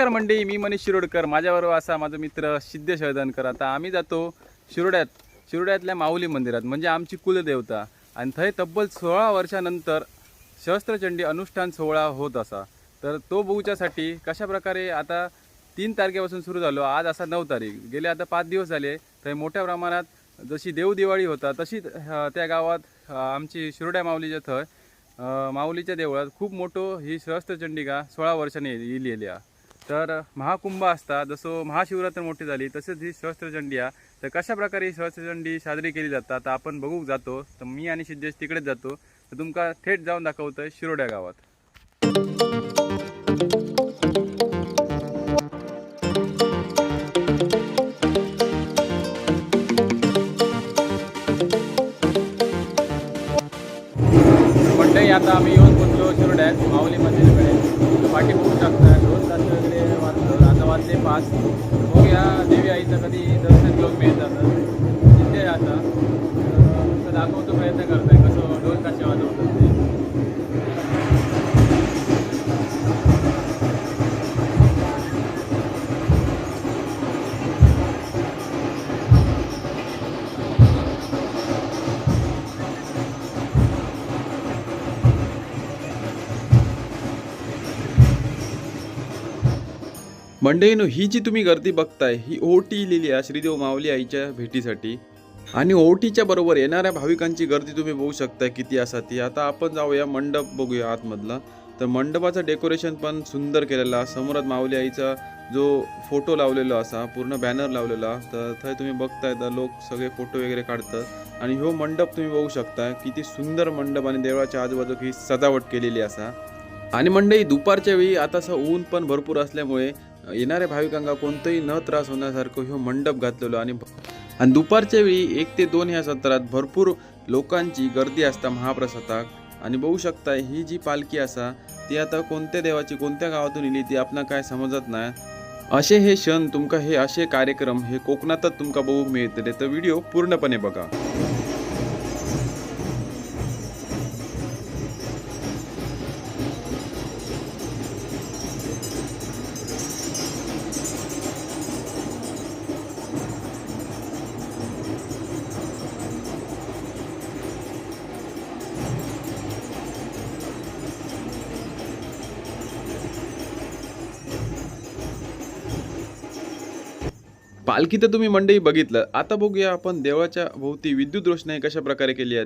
नमस्कार मंडळी मी मनीष शिरोडकर. माझ्याबरोबर असा माझा मित्र सिद्धेश हळदणकर आता आम्ही जातो शिरोड्यात शिरोड्यातल्या माऊली मंदिरात म्हणजे आमची कुलदेवता. आणि थंय तब्बल सोळा वर्षानंतर सहस्त्रचंडी अनुष्ठान सोहळा होत असा. तर तो बघूच्यासाठी कशा प्रकारे आता तीन तारखेपासून सुरू झालो आज असा नऊ तारीख. गेले आता पाच दिवस झाले तर मोठ्या प्रमाणात जशी देवदिवाळी होता तशीच त्या गावात आमची शिरोड्या माऊलीच्या थंय माऊलीच्या देवळात खूप मोठं ही सहस्त्रचंडिका सोळा वर्षांनी इलेली आहे. तर महाकुंभ असता जसं महाशिवरात्र मोठी झाली तसेच ही सहस्त्रचंडी आहे. तर कशा प्रकारे ही सहस्त्रचंडी साजरी केली जातात आता आपण बघू जातो तर मी आणि सिद्धेश तिकडेच जातो. तर तुमका थेट जाऊन दाखवतं शिरोड्या गावात. मंडळी आता आम्ही येऊन पोचलो शिरोड्यात माऊली मंदिर पाठी बघू शकता. दोन तास वगैरे वाजलं आता वाजले पाच. बघूया देवी आईचं कधी दर्शन घेऊन मिळतं तर. तिथे आता दाखवतो प्रयत्न करतो. मंडळीनो ही जी तुम्ही गर्दी बघताय ही ओटी लिहिली आहे श्रीदेव माऊली आईच्या भेटीसाठी. आणि ओटीच्या बरोबर येणाऱ्या भाविकांची गर्दी तुम्ही बघू शकता किती असा ती आता आपण जाऊया मंडप बघूया आतमधला. तर मंडपाचं डेकोरेशन पण सुंदर केलेलं आहे. समोरात माऊली आईचा जो फोटो लावलेलो असा पूर्ण बॅनर लावलेला. तर थंय तुम्ही बघताय तर लोक सगळे फोटो वगैरे काढतात. आणि ह्यो मंडप तुम्ही बघू शकता किती सुंदर मंडप आणि देवळाच्या आजूबाजू ही सजावट केलेली असा. आणि मंडई दुपारच्या वेळी आता असं ऊन पण भरपूर असल्यामुळे येणाऱ्या भाविकांना कोणतंही न त्रास होण्यासारखं ह्यो मंडप घातलेलो आणि आणि दुपारच्या वेळी एक ते दोन ह्या सत्रात भरपूर लोकांची गर्दी असता महाप्रसादाक आणि बघू शकता ही जी पालखी असा ती आता कोणत्या देवाची कोणत्या गावातून इली ती आपणा काय समजत नाही. असे हे क्षण तुमका हे असे कार्यक्रम हे कोकणातच तुमका बघूक मिळतले. तर व्हिडिओ पूर्णपणे बघा. पालखी तर तुम्ही मंडई बघितलं. आता बघूया आपण देवाच्या भोवती विद्युत रोषणाई कशा प्रकारे केली आहे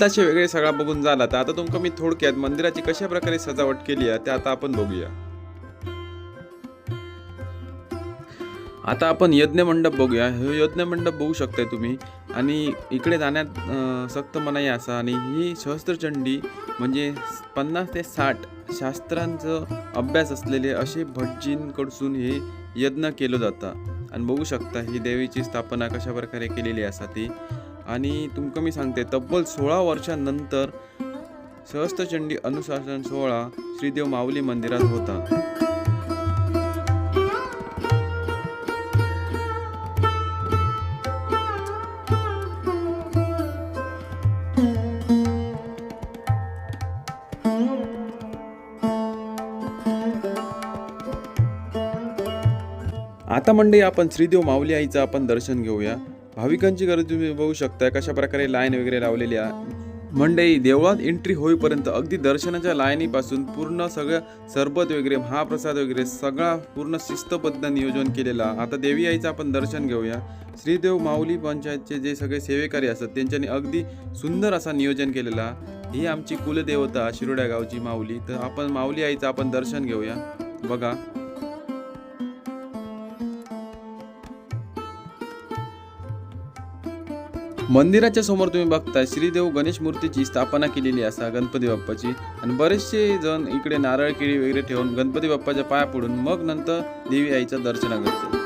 ती वेगळे सगळा बघून झाला तर आता तुमका मी थोडक्यात मंदिराची कशा प्रकारे सजावट केली आहे ते आता आपण बघूया. आता आपण यज्ञ मंडप बघूया. हे यज्ञ मंडप बघू शकताय तुम्ही. आणि इकडे जाण्यात सक्त मनाई असा. आणि ही सहस्त्रचंडी म्हणजे पन्नास ते साठ शास्त्रांचं अभ्यास असलेले असे भटजींकडसून हे यज्ञ केलं जातं. आणि बघू शकता ही देवीची स्थापना कशा प्रकारे केलेली असा ती. आणि तुमका मी सांगते तब्बल सोळा वर्षांनंतर सहस्त्रचंडी अनुशासन सोहळा श्रीदेव माऊली मंदिरात होता. आता मंडळी आपण श्रीदेव माऊली आईचं आपण दर्शन घेऊया. भाविकांची गर्दी तुम्ही बघू शकता कशा प्रकारे लाईन वगैरे लावलेली आहे. मंडई देवळात एंट्री होईपर्यंत अगदी दर्शनाच्या लाईनीपासून पूर्ण सगळं सरबत वगैरे महाप्रसाद वगैरे सगळा पूर्ण शिस्तबद्ध नियोजन केलेला आता देवी आईचं आपण दर्शन घेऊया. श्रीदेव माऊली पंचायतचे जे सगळे सेवेकारी असतात त्यांच्यानी अगदी सुंदर असा नियोजन केलेला ही आमची कुलदेवता शिरोड्या गावची माऊली. तर आपण माऊली आईचं आपण दर्शन घेऊया. बघा. मंदिराच्या समोर तुम्ही बघताय श्रीदेव गणेश मूर्तीची स्थापना केलेली असा गणपती बाप्पाची. आणि बरेचसे जण इकडे नारळ केळी वगैरे ठेवून गणपती बाप्पाच्या पाया पडून मग नंतर देवी आईचं दर्शन करतात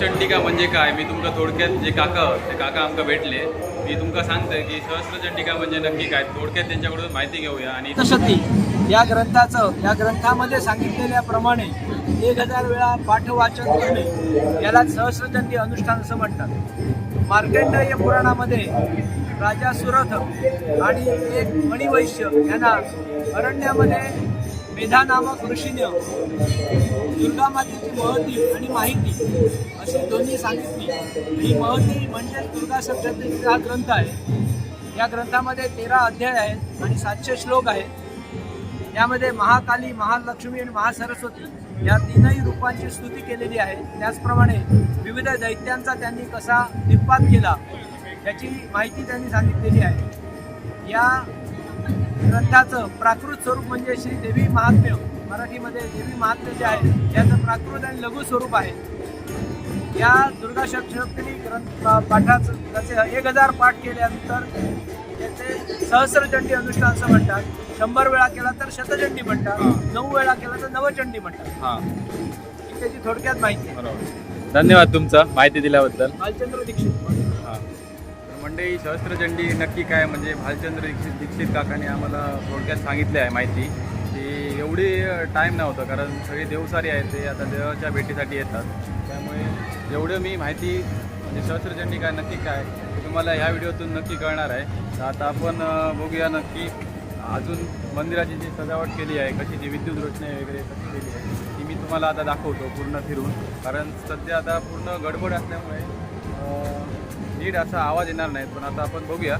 सहस्रचंडिका म्हणजे काय? मी तुमका थोडक्यात जे काका ते काका आमका भेटले मी तुमका सांगतोय की सहस्रचंडिका म्हणजे नक्की काय? थोडक्यात त्यांच्याकडून माहिती घेऊया आणि सप्तशती या ग्रंथाचं या ग्रंथामध्ये सांगितलेल्याप्रमाणे एक हजार वेळा पाठवाचन करणे याला सहस्रचंडी अनुष्ठान असं म्हणतात. मार्कंडेय पुराणामध्ये राजा सुरथ आणि एक मणिवैश्य यांना अरण्यामध्ये मेधा नामक ऋषीने दुर्गा मातेची महती आणि माहिती अशी दोन्ही सांगितली. ही महती म्हणजे दुर्गा सप्तशतीचा हा ग्रंथ आहे. या ग्रंथामध्ये तेरा अध्याय आहेत आणि सातशे श्लोक आहेत. यामध्ये महाकाली महालक्ष्मी आणि महासरस्वती या तीनही रूपांची स्तुती केलेली आहे. त्याचप्रमाणे विविध दैत्यांचा त्यांनी कसा निपात केला याची माहिती त्यांनी सांगितलेली आहे. या ग्रंथाचं प्राकृत स्वरूप म्हणजे श्री देवी महात्म्य मराठीमध्ये देवी महात्म्य जे आहे याचं प्राकृत आणि लघु स्वरूप आहे. या दुर्गा सप्तशती ग्रंथ पाठाचं त्याचे एक हजार पाठ केल्यानंतर त्याचे सहस्रचंडी अनुष्ठान असं म्हणतात. शंभर वेळा केला तर शतचंडी म्हणतात. नऊ वेळा केला तर नवचंडी म्हणतात. हां. ही त्याची थोडक्यात माहिती आहे. बरोबर. धन्यवाद तुमचा माहिती दिल्याबद्दल. भालचंद्र दीक्षित. हां. तर मंडळी सहस्त्रचंडी नक्की काय म्हणजे भालचंद्र दीक्षित दीक्षित काकाने आम्हाला थोडक्यात सांगितले आहे माहिती. की एवढी टाईम नव्हतं कारण सगळे देवसारी आहेत ते. आता देवाच्या भेटीसाठी येतात. एवढं मी माहिती म्हणजे सहस्त्रचंडी काय नक्की काय तुम्हाला ह्या व्हिडिओतून नक्की कळणार आहे. तर आता आपण बघूया नक्की अजून मंदिराची जी सजावट केली आहे कशी जी विद्युत रोषणाई वगैरे कशी केली आहे ती मी तुम्हाला आता दाखवतो पूर्ण फिरून. कारण सध्या आता पूर्ण गडबड असल्यामुळे नीट असा आवाज येणार नाही पण आता आपण बघूया.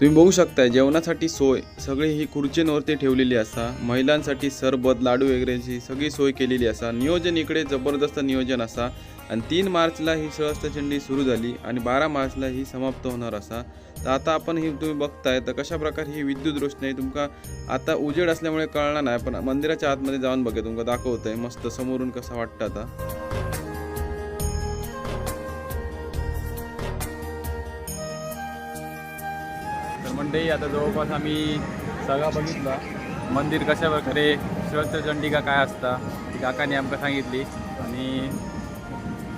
तुम्ही बघू शकताय जेवणासाठी सोय. सगळी ही खुर्चींवरती ठेवलेली असा. महिलांसाठी सरबत लाडू वगैरेची सगळी सोय केलेली असा. नियोजन इकडे जबरदस्त नियोजन असा. आणि तीन मार्चला ही सहस्तचंडी सुरू झाली आणि बारा मार्चला ही समाप्त होणार असा. तर आता आपण ही तुम्ही बघताय तर कशा प्रकारे ही विद्युत रोषणाई तुमका आता उजेड असल्यामुळे कळणार नाही पण मंदिराच्या आतमध्ये जाऊन बघा तुमका दाखवतंय. मस्त समोरून कसं वाटतं आता. तर आता जवळपास आम्ही सगळा बघितला. मंदिर कशा प्रकारे सहस्त्रचंडिका काय असता ती काकाने आमका सांगितली. आणि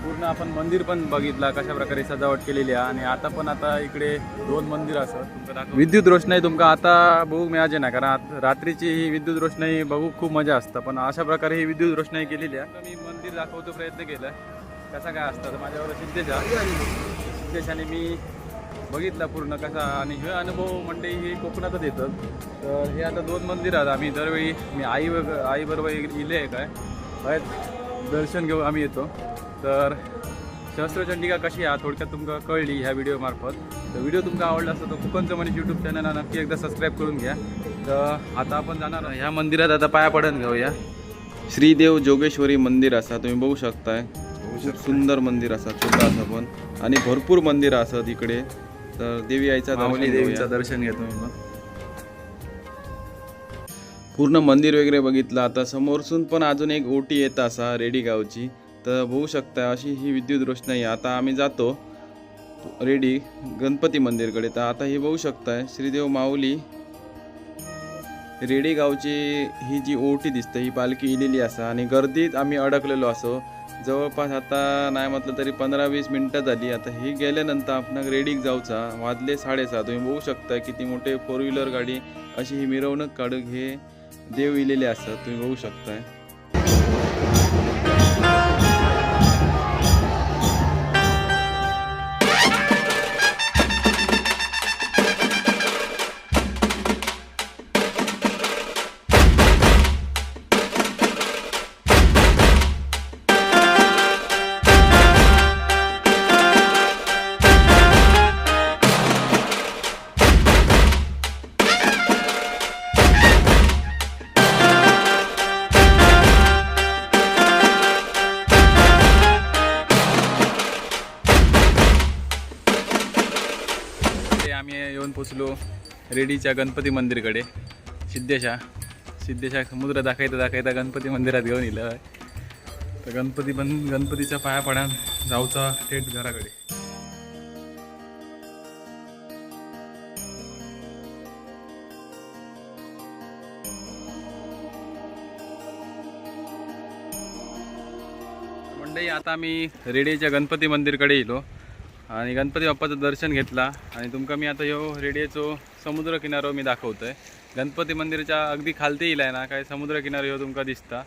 पूर्ण आपण मंदिर पण बघितला कशा प्रकारे सजावट केलेली आहे. आणि आता पण आता इकडे दोन मंदिर असत विद्युत रोषणाई तुमका आता बघू मिळायचे ना कारण रात्रीची ही विद्युत रोषणाई बघू खूप मजा असतं. पण अशा प्रकारे ही विद्युत रोषणाई केलेली आहे. मी मंदिर दाखवतो प्रयत्न केला कसा काय असतं माझ्यावर सिद्धेश आहे. सिद्धेश आणि मी बघितला पूर्ण कसा आणि हे अनुभव मंडळी हे कोकणातच येतात तर हे आता दोन मंदिर आहेत. आम्ही दरवेळी मी आई आईबरोबर इले आहे काय? आहेत दर्शन घेऊ आम्ही येतो. तर सहस्त्रचंडिका कशी आहे? थोडक्यात तुमका कळली ह्या व्हिडिओमार्फत तर व्हिडिओ तुमका आवडला असतो तर कोकणचं मनीष यूट्यूब चॅनलला नक्की एकदा सबस्क्राईब करून घ्या. तर आता आपण जाणार ह्या मंदिरात आता पाया पडून घेऊया श्रीदेव जोगेश्वरी मंदिर असा तुम्ही बघू शकताय. खूप सुंदर मंदिर असा छोटा असा पण. आणि भरपूर मंदिर असत इकडे. तर देवी आईचा माऊली दर्शन देवीचं. दर्शन घेतो मी मग पूर्ण मंदिर वगैरे बघितलं. आता समोरसून पण अजून एक ओटी येत असा रेडी गावची. तर बघू शकता अशी ही विद्युत रोषणाई आहे. आता आम्ही जातो रेडी गणपती मंदिरकडे. तर आता हे बघू शकताय श्रीदेव माऊली रेडी गावची ही जी ओटी दिसते ही पालखी इलेली असा. आणि गर्दीत आम्ही अडकलेलो असो जवळपास आता नाही म्हटलं तरी पंधरा वीस मिनटं झाली. आता ही गेल्यानंतर आपण रेडीक जाऊचा. वाजले साडेसहा तुम्ही बघू शकता किती मोठे फोर व्हीलर गाडी अशी ही मिरवणूक काढूक हे देव इलेले असतात. तुम्ही बघू शकताय. रेडीच्या गणपती मंदिरकडे. सिद्धेशा. सिद्धेशा समुद्र दाखवता दाखवता गणपती मंदिरात घेऊन येलं तर गणपती बन गणपतीच्या पाया पडान जाऊचा थेट घराकडे. मंडई आता आम्ही रेडीच्या गणपती मंदिरकडे येलो आणि गणपती बाप्पाचं दर्शन घेतला. आणि तुमका मी आता ह्यो रेडियेचो समुद्र किनारो मी आहे गणपती मंदिराच्या अगदी खालती येयलाय ना काय समुद्र किनारो हो तुमका दिसता.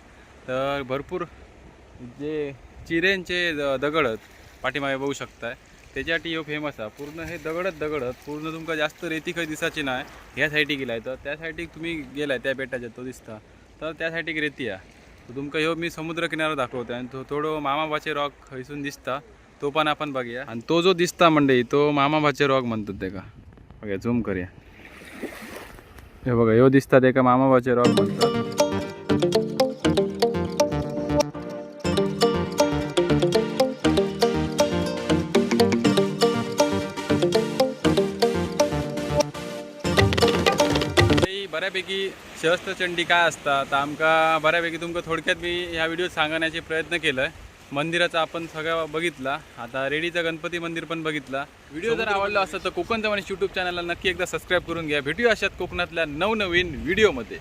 तर भरपूर जे चिरेंचे द- दगड आहेत, पाठीमागे बघू शकताय. त्याच्यासाठी ह्यो फेमस आहे. पूर्ण हे दगडच दगडत पूर्ण तुमका जास्त रेती खंय दिसाची नाही ह्या साईडीक गेलाय तर त्या साईडीक तुम्ही गेलाय त्या बेटाच्या तो दिसता. तर त्या साईडीक रेती आहे. तुमकां तुमका ह्यो मी समुद्र किनारा दाखवतोय. आणि तो थोडं मामाबाचे रॉक हयसून दिसता. तो पण आपण बघूया. आणि तो जो दिसता मंडई तो मामाबाचे रॉक म्हणतात ते का? बघा झूम करूया. हे बघा ह्यो दिसता ते का मामाबाचे रॉक म्हणतात? बऱ्यापैकी सहस्त्रचंडी काय असता तर आमका बऱ्यापैकी तुमका थोडक्यात मी ह्या व्हिडिओत सांगण्याचे प्रयत्न केलं मंदिराचा आपण सगळा बघितला. आता रेडीचं गणपती मंदिर पण बघितला. व्हिडिओ जर आवडला असेल तर कोकणचं आणि यूट्यूब चॅनलला नक्की एकदा सबस्क्राईब करून घ्या. भेटूया अशात कोकणातल्या नवनवीन व्हिडिओमध्ये.